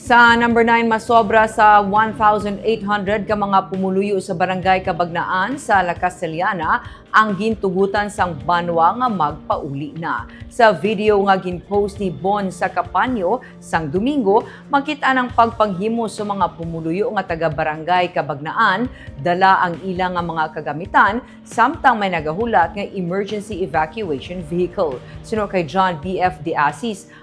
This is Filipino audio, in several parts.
Sa number 9, masobra sa 1,800 ka mga pumuluyo sa barangay Kabagnaan sa La Castellana ang gintugutan sang banwa nga magpauli na. Sa video nga ginpost ni Bon sa Kapanyo sang Domingo, makita ng pagpanghimo sa mga pumuluyo nga taga barangay Kabagnaan, dala ang ilang nga mga kagamitan samtang may nagahulat nga emergency evacuation vehicle. Suno kay John B.F. De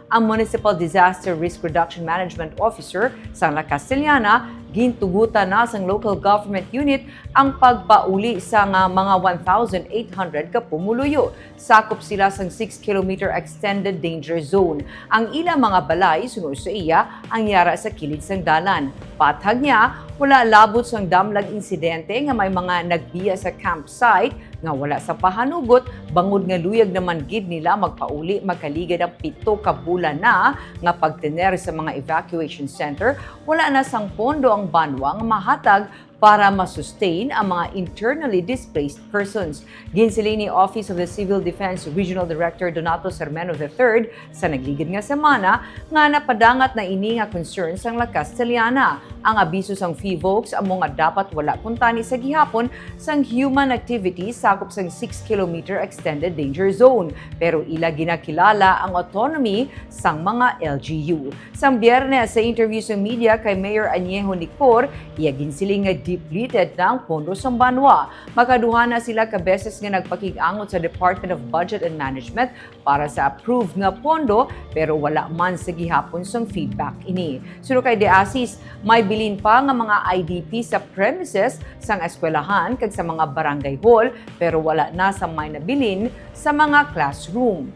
ang Municipal Disaster Risk Reduction Management Officer sa La Castellana, gintugutan na sang local government unit ang pagpauli sa nga mga 1,800 ka pumuluyo. Sakop sila sang 6 km extended danger zone. Ang ilang mga balay sunod sa iya ang yara sa kilid sang dalan. Patag niya, wala labot sang damlag insidente nga may mga nagbiya sa campsite nga wala sa pahanugot, bangod nga luyag naman gid nila magpauli magkaligad ang pito ka bulan na nga pagtener sa mga evacuation center, wala na sang pondo ang banwa nga mahatag para masustain ang mga internally displaced persons. Ginsili ni Office of the Civil Defense Regional Director Donato Sermeno III sa nagligid nga semana nga napadangat na ini nga concerns ang La Castellana. Ang abiso sang FIVOX amo nga dapat wala kuntani sa gihapon sang human activity sakop sang 6 km extended danger zone pero ila ginakilala ang autonomy sang mga LGU. Sang biyernes sa interview sa media kay Mayor Añejo Nicor, iya ginsiling nga depleted na ang pondo sa banwa. Makaduha na sila ka beses nga nagpakig-angot sa Department of Budget and Management para sa approved nga pondo pero wala man sa gihapon sang feedback ini. Suno kay De Asis, may bilin pa nga mga IDP sa premises sang eskwelahan kag sa mga barangay hall pero wala na sa may nabilin sa mga classroom.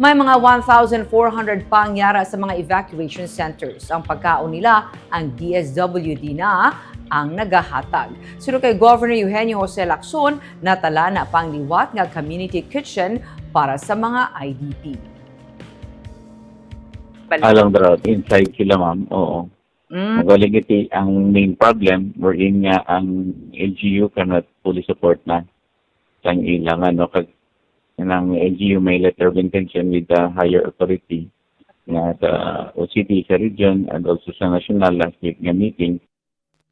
May mga 1,400 pang yara sa mga evacuation centers. Ang pagkaon nila, ang DSWD na ang nagahatag. Sunod kay Governor Eugenio Jose Lacson, natala na pang liwat nga community kitchen para sa mga IDP. The road, inside sila ma'am, oo. Mm, Magaligiti ang main problem wherein nga ang LGU cannot fully support na sa ilang ano kag ng LGU may letter of intention with the higher authority nga sa OCD sa region and also sa national last week nga meeting